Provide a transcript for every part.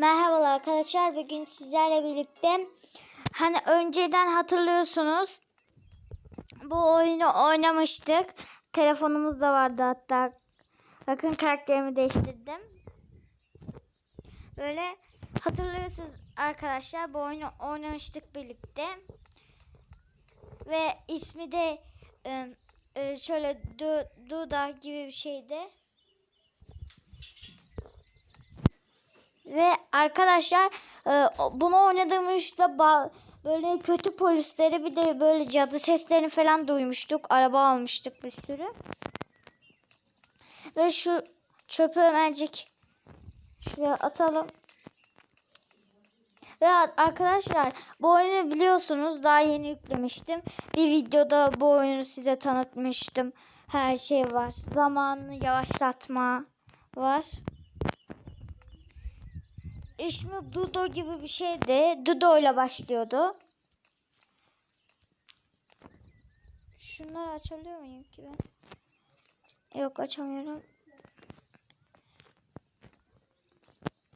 Merhabalar arkadaşlar. Bugün sizlerle birlikte hani önceden hatırlıyorsunuz bu oyunu oynamıştık. Telefonumuz da vardı hatta. Bakın karakterimi değiştirdim. Böyle hatırlıyorsunuz arkadaşlar bu oyunu oynamıştık birlikte. Ve ismi de e, e, şöyle Du- Duda gibi bir şeydi. Ve arkadaşlar e, bunu oynadığımızda böyle kötü polisleri bir de böyle cadı seslerini falan duymuştuk. Araba almıştık bir sürü. Ve şu çöpü hemencik şuraya atalım. Ve arkadaşlar bu oyunu biliyorsunuz daha yeni yüklemiştim. Bir videoda bu oyunu size tanıtmıştım. Her şey var. Zamanını yavaşlatma var. İsmi Dudo gibi bir şeydi. Dudo ile başlıyordu. Şunları açabiliyor muyum ki ben? Yok açamıyorum.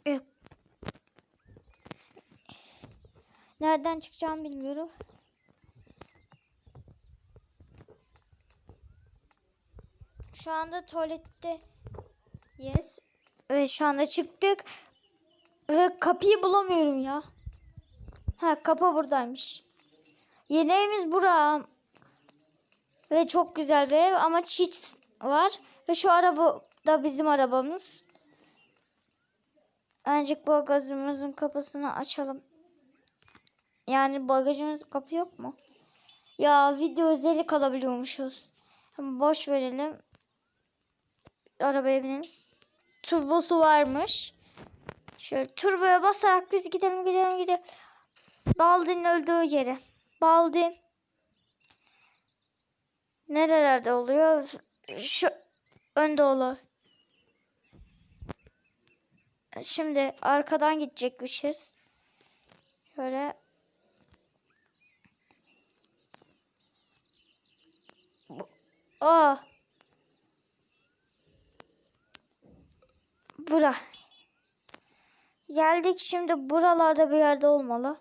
Yok. Nereden çıkacağımı bilmiyorum. Şu anda tuvalette yes. Ve şu anda çıktık. Ve kapıyı bulamıyorum ya. Ha kapı buradaymış. Yeni evimiz bura. Ve çok güzel bir ev ama çift var. Ve şu araba da bizim arabamız. Ancak bagajımızın kapısını açalım. Yani bagajımız kapı yok mu? Ya video özleri kalabiliyormuşuz. Ama boş verelim. Arabaya binelim. Turbosu varmış. Şöyle turboya basarak biz gidelim gidelim gidelim. Baldi'nin öldüğü yere. Baldi nerelerde oluyor? Şu önde olur. Şimdi arkadan gidecekmişiz. Şöyle Aa. Bura. Geldik şimdi buralarda bir yerde olmalı.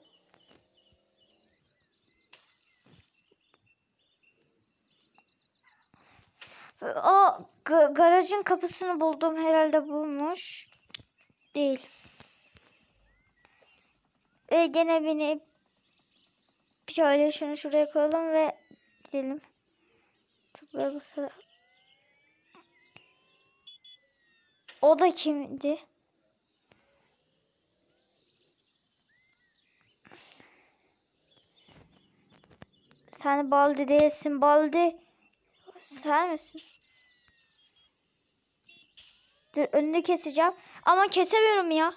O ga- garajın kapısını buldum herhalde bulmuş. Değil. Ve gene binip şöyle şunu şuraya koyalım ve gidelim. Buraya basarak. O da kimdi? Sen Baldi değilsin Baldi. Sen misin? Dur önünü keseceğim. Ama kesemiyorum ya.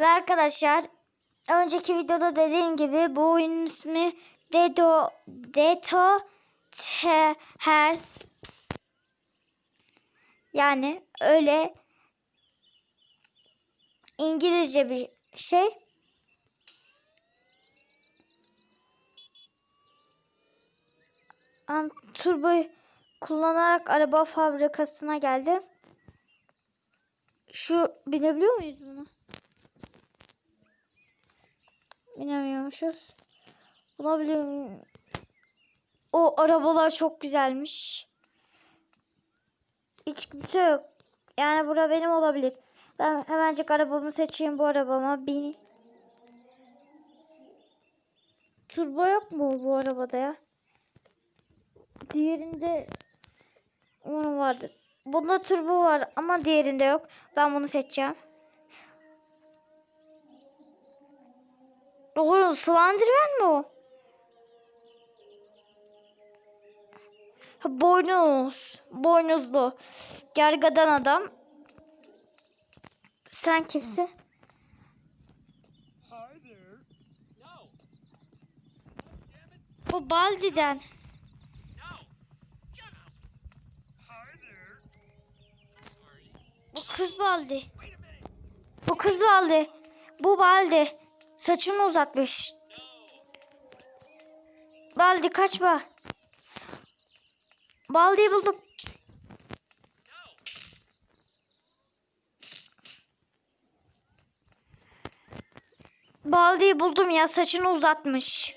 Ve arkadaşlar önceki videoda dediğim gibi bu oyunun ismi Dedo Deto Tehers yani öyle İngilizce bir şey. An turboyu kullanarak araba fabrikasına geldim. Şu binebiliyor muyuz buna? Binemiyormuşuz. Bulabiliyor muyum? O arabalar çok güzelmiş. Hiç kimse yok. Yani bura benim olabilir. Ben hemencik arabamı seçeyim bu arabama. Bin. Turbo yok mu bu arabada ya? Diğerinde onun vardı. Bunda turbo var ama diğerinde yok. Ben bunu seçeceğim. Oğlum Slenderman mi o? Boynuz. Boynuzlu. Gergadan adam. Sen kimsin? Bu Baldi'den. Bu kız Baldi. Bu kız Baldi. Bu Baldi. Saçını uzatmış. Baldi kaçma. Baldi'yi buldum. Baldi'yi buldum ya saçını uzatmış.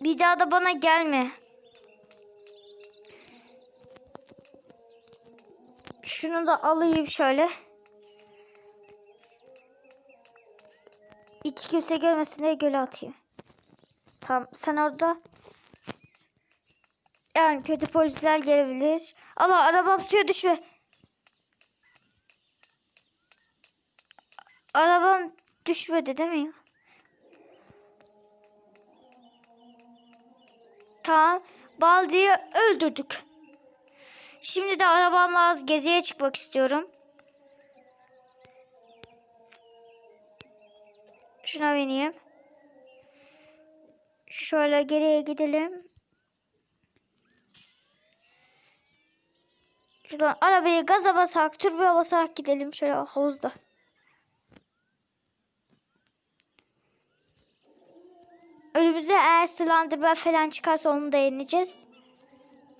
Bir daha da bana gelme. Şunu da alayım şöyle. Hiç kimse görmesin diye göle atayım. Tamam sen orada. Yani kötü polisler gelebilir. Allah arabam suya düşme. Arabam düşmedi değil mi? Tamam. Baldi'yi öldürdük. Şimdi de arabamla az geziye çıkmak istiyorum. Şuna bineyim. Şöyle geriye gidelim. Şuradan arabayı gaza basarak, turboya basarak gidelim şöyle havuzda. Önümüze eğer Slenderman falan çıkarsa onu da yeneceğiz.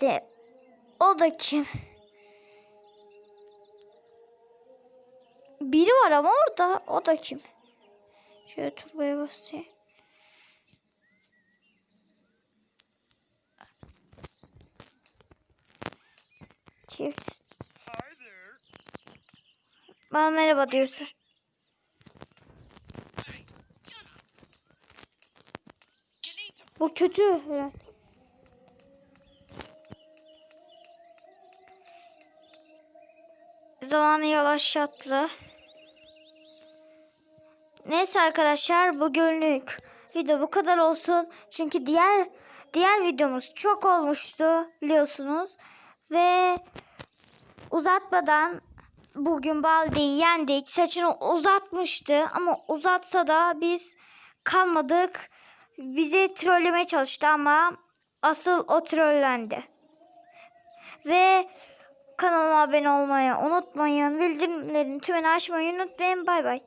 De o da kim? Biri var ama orada. O da kim? Şöyle turboya basayım. There. Bana merhaba diyorsun. Bu kötü herhalde. Zamanı yavaşlattı. Neyse arkadaşlar bugünlük video bu kadar olsun. Çünkü diğer diğer videomuz çok olmuştu biliyorsunuz. Ve uzatmadan bugün Baldi'yi yendik. Saçını uzatmıştı ama uzatsa da biz kalmadık. Bizi trollemeye çalıştı ama asıl o trollendi. Ve kanalıma abone olmayı unutmayın. Bildirimlerin tümünü açmayı unutmayın. Bay bay.